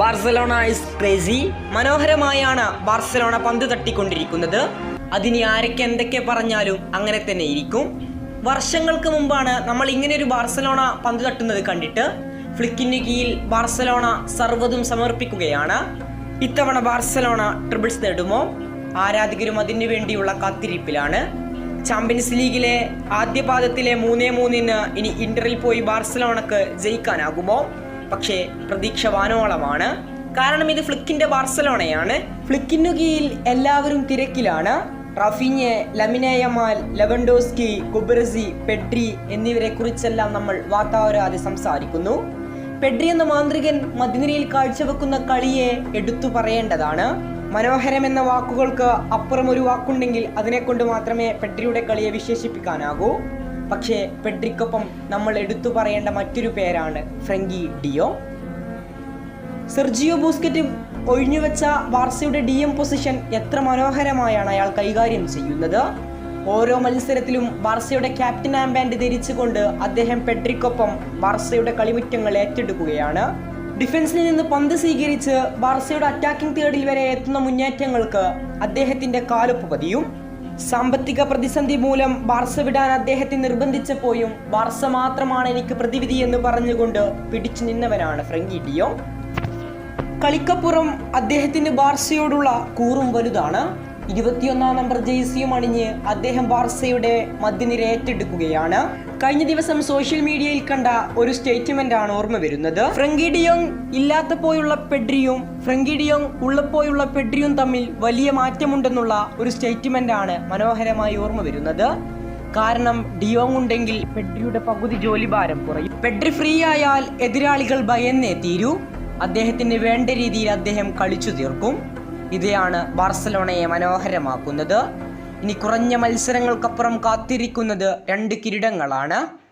Barcelona is crazy മനോഹരമായാണ് Barcelona പന്ത് തട്ടിക്കൊണ്ടിരിക്കുന്നത്. അതിനി ആരൊക്കെ എന്തൊക്കെ പറഞ്ഞാലും അങ്ങനെ തന്നെ ഇരിക്കും. വർഷങ്ങൾക്ക് മുമ്പാണ് നമ്മൾ ഇങ്ങനെ ഒരു ബാർസലോണ പന്ത് തട്ടുന്നത് കണ്ടിട്ട് ഫ്ലിക്കിന് കീഴിൽ ബാർസലോണ സർവതും സമർപ്പിക്കുകയാണ്. ഇത്തവണ ബാർസലോണ ട്രിബിൾസ് നേടുമോ? ആരാധകരും അതിനു വേണ്ടിയുള്ള കാത്തിരിപ്പിലാണ്. ചാമ്പ്യൻസ് ലീഗിലെ ആദ്യ പാദത്തിലെ മൂന്നേ മൂന്നിന് ഇനി ഇന്ററിൽ പോയി ബാർസലോണക്ക് ജയിക്കാനാകുമോ? പക്ഷേ പ്രതീക്ഷ വാനോളമാണ് കാരണം ഇത് ഫ്ലിക്കിന്റെ ബാർസലോണയാണ്. ഫ്ലിക്കിനു കീഴിൽ എല്ലാവരും തിരക്കിലാണ്. റഫീഞ്ഞെ ലമിനേയമാൽ ലെവൻഡോസ്കി കുബ്രസി പെഡ്രി എന്നിവരെ കുറിച്ചെല്ലാം നമ്മൾ വാർത്താവരാതെ സംസാരിക്കുന്നു. പെഡ്രി എന്ന മാന്ത്രികൻ മധ്യനിരയിൽ കാഴ്ചവെക്കുന്ന കളിയെ എടുത്തു പറയേണ്ടതാണ്. മനോഹരം എന്ന വാക്കുകൾക്ക് അപ്പുറം ഒരു വാക്കുണ്ടെങ്കിൽ അതിനെ കൊണ്ട് മാത്രമേ പെഡ്രിയുടെ കളിയെ വിശേഷിപ്പിക്കാനാകൂ. പക്ഷേ പെഡ്രിക്കൊപ്പം നമ്മൾ എടുത്തു പറയേണ്ട മറ്റൊരു പേരാണ് ഫ്രങ്കി ഡിയോ. സെർജിയോ ബൂസ്കറ്റ് ഒഴിഞ്ഞുവെച്ച വാർസയുടെ ഡി എം പൊസിഷൻ എത്ര മനോഹരമായാണ് അയാൾ കൈകാര്യം ചെയ്യുന്നത്. ഓരോ മത്സരത്തിലും വാർസയുടെ ക്യാപ്റ്റൻ ആംബാൻഡ് ധരിച്ചുകൊണ്ട് അദ്ദേഹം പെട്രിക്കൊപ്പം വാർസയുടെ കളിമുറ്റങ്ങൾ ഏറ്റെടുക്കുകയാണ്. ഡിഫൻസിൽ നിന്ന് പന്ത് സ്വീകരിച്ച് ബാർസയുടെ അറ്റാക്കിംഗ് തേർഡിൽ വരെ എത്തുന്ന മുന്നേറ്റങ്ങൾക്ക് അദ്ദേഹത്തിന്റെ കാലൊപ്പ് പതിയും സാമ്പത്തിക പ്രതിസന്ധി മൂലം ബാർസ വിടാൻ അദ്ദേഹത്തെ നിർബന്ധിച്ചപ്പോഴും ബാർസ മാത്രമാണ് എനിക്ക് പ്രതിവിധി എന്ന് പറഞ്ഞുകൊണ്ട് പിടിച്ചു നിന്നവനാണ് ഫ്രങ്കി ഡിയോ കളിക്കപ്പുറം അദ്ദേഹത്തിന് ബാർസയോടുള്ള കൂറും വലുതാണ്. ഇരുപത്തിയൊന്നാം നമ്പർ ജേഴ്സിയും അണിഞ്ഞ് അദ്ദേഹം ബാർസയുടെ മധ്യനിര ഏറ്റെടുക്കുകയാണ്. കഴിഞ്ഞ ദിവസം സോഷ്യൽ മീഡിയയിൽ കണ്ട ഒരു സ്റ്റേറ്റ്മെന്റ് ആണ് ഓർമ്മ വരുന്നത്. ഫ്രങ്കി ഡിയോങ് ഇല്ലാത്തപ്പോഴുള്ള പെഡ്രിയും ഫ്രങ്കി ഡിയോങ് പെഡ്രിയും തമ്മിൽ വലിയ മാറ്റമുണ്ടെന്നുള്ള ഒരു സ്റ്റേറ്റ്മെന്റ് ആണ് മനോഹരമായി ഓർമ്മ വരുന്നത്. കാരണം ഡിയോങ് ഉണ്ടെങ്കിൽ പെഡ്രിയുടെ പകുതി ജോലിഭാരം കുറയും. പെഡ്രി ഫ്രീ ആയാൽ എതിരാളികൾ ഭയന്നേ തീരൂ. അദ്ദേഹത്തിന് വേണ്ട രീതിയിൽ അദ്ദേഹം കളിച്ചു തീർക്കും. ഇതാണ് ബാർസലോണയെ മനോഹരമാക്കുന്നത്. ഇനി കുറഞ്ഞ മത്സരങ്ങൾക്കപ്പുറം കാത്തിരിക്കുന്നത് രണ്ട് കിരീടങ്ങളാണ്.